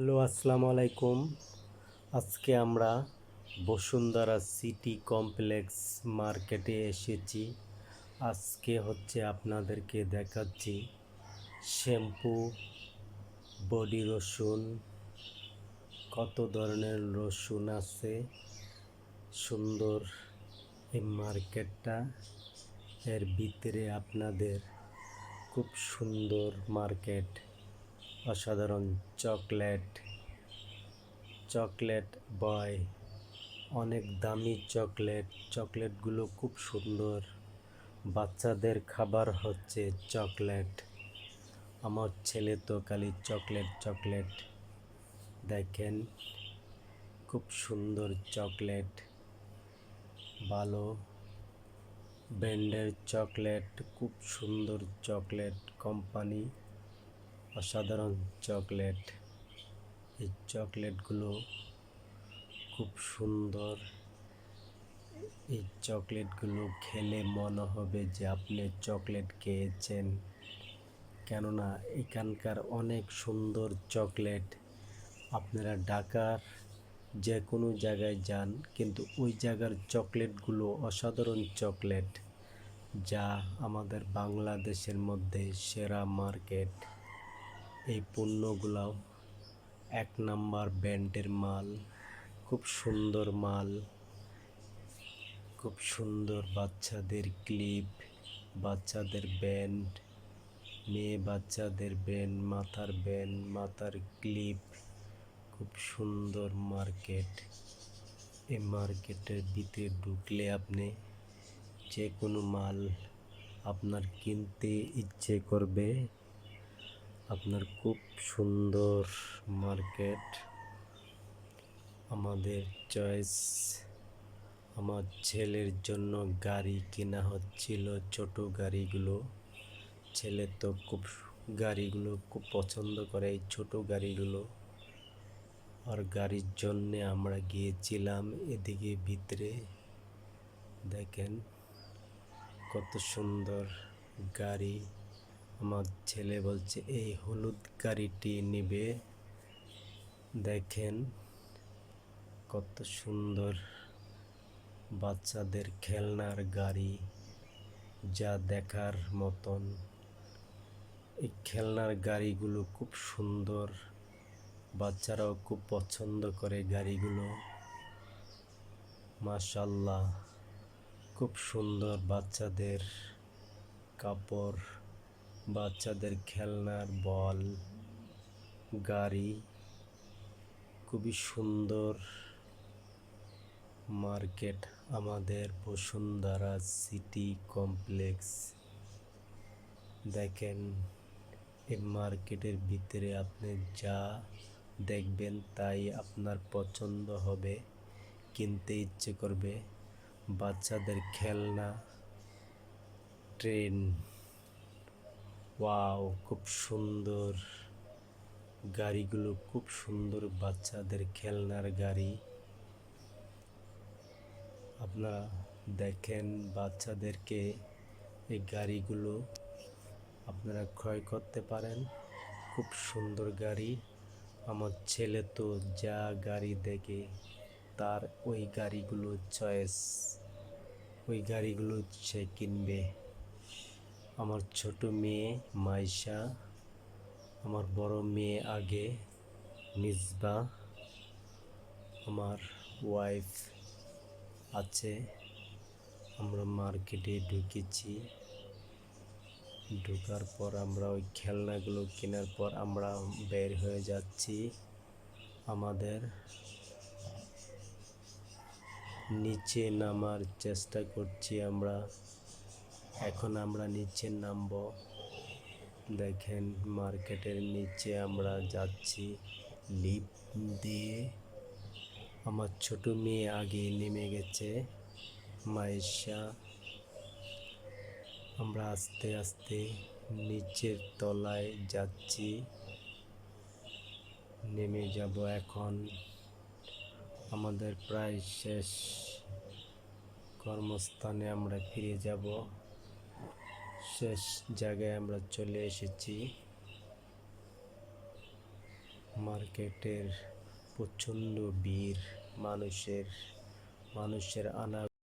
Hello, আসসালামু আলাইকুম। আজকে আমরা বসুন্ধরা সিটি কমপ্লেক্স মার্কেটে এসেছি। আজকে হচ্ছে আপনাদেরকে দেখাচ্ছি শ্যাম্পু, বডি রসুন, কত ধরনের রসুন আছে, সুন্দর এই মার্কেটটা। এর ভিতরে আপনাদের খুব সুন্দর মার্কেট। অসাধারণ চকলেট চকলেট বয়, অনেক দামি চকলেট। চকলেটগুলো খুব সুন্দর। বাচ্চাদের খাবার হচ্ছে চকলেট। আমার ছেলে তো খালি চকলেট চকলেট। দেখেন, খুব সুন্দর চকলেট। ভালো। ব্র্যান্ডের চকলেট, খুব সুন্দর চকলেট কোম্পানি। অসাধারণ চকলেট। এই চকলেটগুলো খুব সুন্দর। এই চকলেটগুলো খেলে মনে হবে যে আপনি চকলেট খেয়েছেন। কেননা এখানকার অনেক সুন্দর চকলেট। আপনারা ঢাকার যে কোনো জায়গায় যান, কিন্তু ওই জায়গার চকলেটগুলো অসাধারণ চকলেট, যা আমাদের বাংলাদেশের মধ্যে সেরা মার্কেট। এই পণ্যগুলাও এক নাম্বার ব্যান্ডের মাল। খুব সুন্দর মাল। খুব সুন্দর বাচ্চাদের ক্লিপ, বাচ্চাদের ব্যান্ড, মেয়ে বাচ্চাদের ব্যান্ড, মাথার ব্যান্ড, মাথার ক্লিপ। খুব সুন্দর মার্কেট। এই মার্কেটের ভিতরে ঢুকলে আপনি যে কোনো মাল আপনার কিনতে ইচ্ছে করবে। আপনার খুব সুন্দর মার্কেট। আমাদের চয়েস, আমার ছেলের জন্য গাড়ি কেনা হচ্ছিল ছোট গাড়িগুলো। ছেলে তো খুব গাড়িগুলো খুব পছন্দ করে এই ছোট গাড়িগুলো। আর গাড়ির জন্যে আমরা গিয়েছিলাম এদিকে ভিতরে। দেখেন কত সুন্দর গাড়ি। আমার ছেলে বলছে, এই হলুদ গাড়িটি নেবে। দেখেন কত সুন্দর বাচ্চাদের খেলনার গাড়ি যা দেখার মতন। এই খেলনার গাড়িগুলো খুব সুন্দর, বাচ্চারাও খুব পছন্দ করে গাড়িগুলো। মাশাল্লাহ খুব সুন্দর বাচ্চাদের কাপড়। বাচ্চাদের খেলনার বল, গাড়ি, খুবই সুন্দর মার্কেট আমাদের বসুন্ধরা সিটি কমপ্লেক্স। দেখেন, এই মার্কেটের ভিতরে আপনি যা দেখবেন তাই আপনার পছন্দ হবে, কিনতে ইচ্ছে করবে। বাচ্চাদের খেলনা, ট্রেন ওয়াও, খুব সুন্দর। গাড়িগুলো খুব সুন্দর, বাচ্চাদের খেলনার গাড়ি। আপনারা দেখেন বাচ্চাদেরকে এই গাড়িগুলো আপনারা ক্রয় করতে পারেন। খুব সুন্দর গাড়ি। আমার ছেলে তো যা গাড়ি দেখে তার ওই গাড়িগুলো চয়েস, ওই গাড়িগুলো সে কিনবে। আমার ছোট মেয়ে মাইশা, আমার বড় মেয়ে আগে মিসবা, আমার ওয়াইফ আছে। আমরা মার্কেটে ঢুকেছি। ঢোকার পর আমরা ওই খেলনাগুলো কেনার পর আমরা বের হয়ে যাচ্ছি আমাদের। নিচে নামার চেষ্টা করছি আমরা। এখন আমরা নিচে নামব। দেখেন মার্কেটের নিচে আমরা যাচ্ছি। লিপ দিয়ে আমার ছোট মেয়ে আগে নেমে গেছে। মাইশা আমরা আস্তে আস্তে নিচের তলায় যাচ্ছি। নেমে যাব এখন। আমাদের প্রায় শেষ কর্মস্থানে আমরা ফিরে যাব। শেষ জায়গায় আমরা চলে এসেছি। মার্কেটের প্রচণ্ড ভিড় মানুষের মানুষের আনা